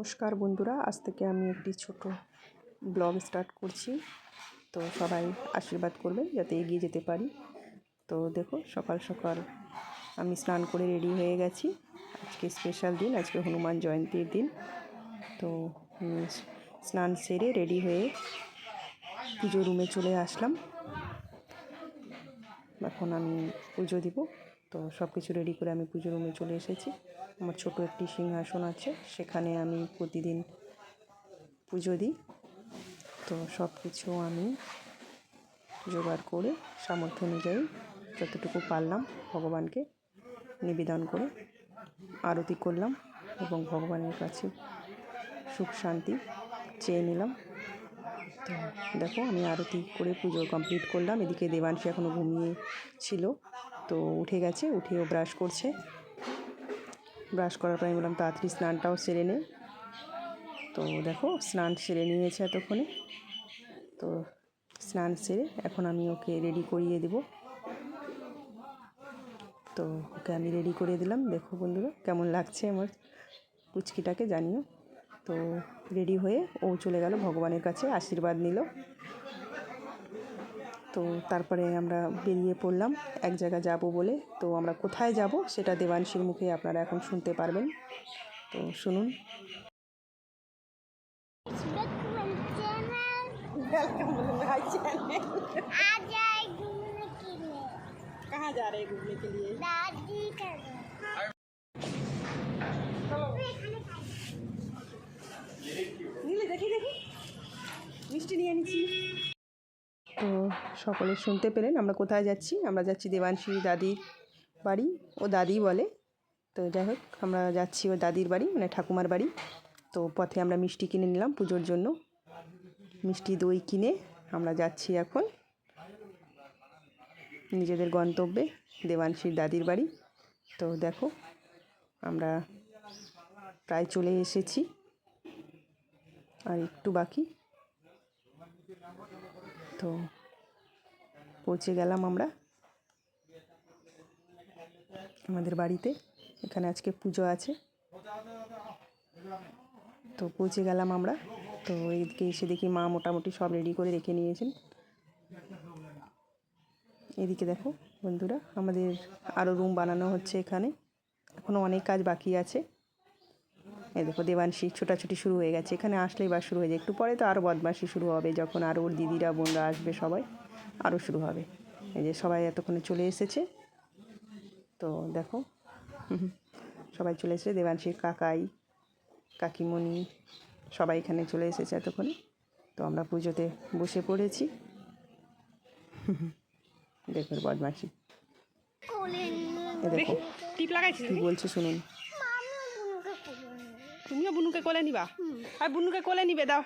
নমস্কার বন্ধুরা, আজ থেকে আমি একটি ছোট ব্লগ স্টার্ট করছি। তো সবাই আশীর্বাদ করবেন যাতে এগিয়ে যেতে পারি। তো দেখো, সকাল সকাল আমি স্নান করে রেডি হয়ে গেছি। আজকে স্পেশাল দিন, আজকে হনুমান জয়ন্তীর দিন। তো স্নান সেরে রেডি হয়ে পুজো রুমে চলে আসলাম। এখন আমি পুজো দিব। তো সব কিছু রেডি করে আমি পুজো রুমে চলে এসেছি। আমার ছোট একটি সিংহাসন আছে, সেখানে আমি প্রতিদিন পুজো দিই। তো সব কিছু আমি জোগাড় করে সামর্থ্য অনুযায়ী যতটুকু পারলাম ভগবানকে নিবেদন করে আরতি করলাম এবং ভগবানের কাছে সুখ শান্তি চেয়ে নিলাম। তো দেখো, আমি আরতি করে পুজো কমপ্লিট করলাম। এদিকে দেবাংশী এখনও ঘুমিয়ে ছিল। তো উঠে গেছে, উঠেও ব্রাশ করছে। ব্রাশ করার পর আমি বললাম, তাড়াতাড়ি স্নানটাও সেরে নে। তো দেখো, স্নান সেরে নিয়েছে এতক্ষণে। তো স্নান সেরে এখন আমি ওকে রেডি করিয়ে দেব। তো ওকে আমি রেডি করে দিলাম। দেখো বন্ধুরা, কেমন লাগছে আমার পুচকিটাকে জানিও। তো রেডি হয়ে ও চলে গেল ভগবানের কাছে, আশীর্বাদ নিল। তো তারপরে আমরা বেরিয়ে পড়লাম এক জায়গায় যাব বলে তো আমরা কোথায় যাব সেটা দেবাংশীর মুখে আপনারা এখন শুনতে পারবেন তো শুনুন वेलकम भाई चैनल आ जाए घूमने के लिए कहाँ जा रहे हैं घूमने के लिए दादी সকলে শুনতে পেলেন। আমরা কোথায় যাচ্ছি? আমরা যাচ্ছি দেবাংশী দাদির বাড়ি। ও দাদি বলে। তো যাই হোক, আমরা যাচ্ছি ও দাদির বাড়ি মানে ঠাকুমার বাড়ি। তো পথে আমরা মিষ্টি কিনে নিলাম পুজোর জন্য। মিষ্টি দই কিনে আমরা যাচ্ছি এখন নিজেদের গন্তব্যে দেবাংশীর দাদির বাড়ি। তো দেখো, আমরা প্রায় চলে এসেছি। আর একটু বাকি। তো পৌঁছে গেলাম আমরা আমাদের বাড়িতে। এখানে আজকে পুজো আছে। তো পৌঁছে গেলাম আমরা। তো এদিকে এসে দেখি মা মোটামুটি সব রেডি করে রেখে নিয়েছেন। এদিকে দেখো বন্ধুরা, আমাদের আরও রুম বানানো হচ্ছে এখানে। এখনও অনেক কাজ বাকি আছে। এই দেখো দেবাংশী ছোটাছুটি শুরু হয়ে গেছে। এখানে আসলেই বা শুরু হয়ে যায়। একটু পরে তো আরও বদমাশি শুরু হবে যখন আরও ওর দিদিরা, বোনরা আসবে সবাই। আরও শুরু হবে। এই যে সবাই এতক্ষণে চলে এসেছে। তো দেখো সবাই চলে এসেছে। দেবাংশীর কাকাই কাকিমণি সবাই এখানে চলে এসেছে এতক্ষণে। তো আমরা পুজোতে বসে পড়েছি। দেখো দেখো টিপ লাগাইছি কী বলছে শুনুন। তুমিও বুনুকে কোলে নিবা। আর বুনুকে কোলে নিবে দাও।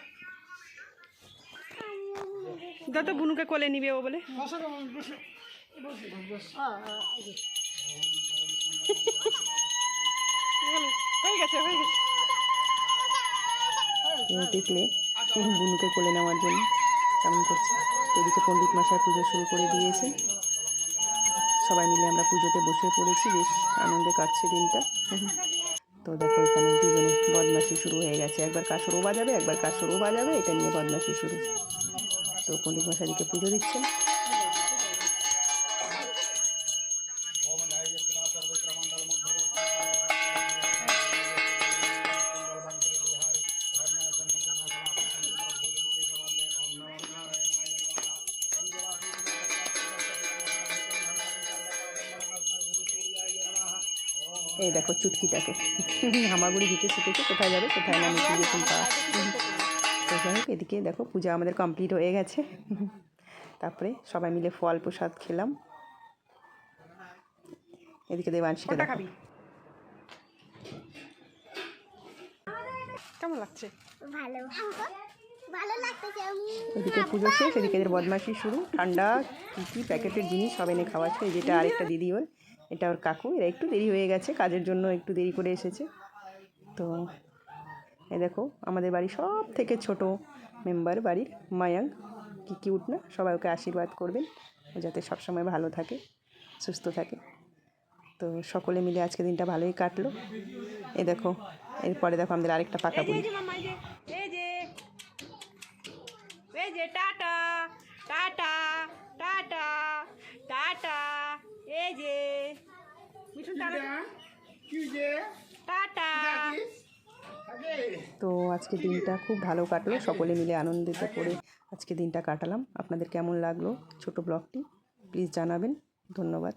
দাও তো বুনুকে কোলে নিবে ও বলে। দেখলে বুনুকে কোলে নেওয়ার জন্য কেমন করছে। এদিকে পণ্ডিত মশাই পুজো শুরু করে দিয়েছে। সবাই মিলে আমরা পুজোতে বসে পড়েছি, বেশ আনন্দে কাটছে দিনটা। তো দেখো, এখানে দুজনে বদমাশি শুরু হয়ে গেছে। একবার কাসরও বাজাবে, একবার কাসরও বাজাবে, এটা নিয়ে বদমাশি শুরু। তো পণ্ডিত মশাই এদিকে পুজো দিচ্ছেন। এই দেখো চুটকিটাকে। হামাগুড়ি দিতে শিখেছে, কোথায় যাবে, কোথায় নামে পুজো চিন্তা তো যাই হোক এদিকে দেখো পূজা আমাদের কমপ্লিট হয়ে গেছে। তারপরে সবাই মিলে ফল প্রসাদ খেলাম। এদিকে দেবাংশীকে কোনটা দেখো। খাবি? কেমন লাগছে? ভালো। ভালো লাগতেছে। এদিকে পুজো শেষ এদিকে এদের বদমাশি শুরু। ঠান্ডা কী কী প্যাকেটের জিনিস সব এনে খাওয়াচ্ছে। এই যেটা আরেকটা দিদি ওর এটা ওর কাকু। এরা একটু দেরি হয়ে গেছে কাজের জন্য একটু দেরি করে এসেছে। তো এই দেখো আমাদের বাড়ি সব থেকে ছোট মেম্বার বাড়ির মায়াঙ্ক। কি কিউট না? সবাই ওকে আশীর্বাদ করবেন ও যাতে সবসময় ভালো থাকে সুস্থ থাকে। তো সকলে মিলে আজকে দিনটা ভালোই কাটলো। এ দেখো এরপরে দেখো আমাদের আরেকটা পাকা বুড়ি। এই যে টাটা টাটা টাটা টাটা। এই যে। মিঠুন টাটা। আজকে দিনটা খুব ভালো কাটলো, সকলে মিলে আনন্দিত করে আজকে দিনটা কাটালাম। আপনাদের কেমন লাগল ছোট ব্লগটি? প্লিজ জানাবেন। ধন্যবাদ।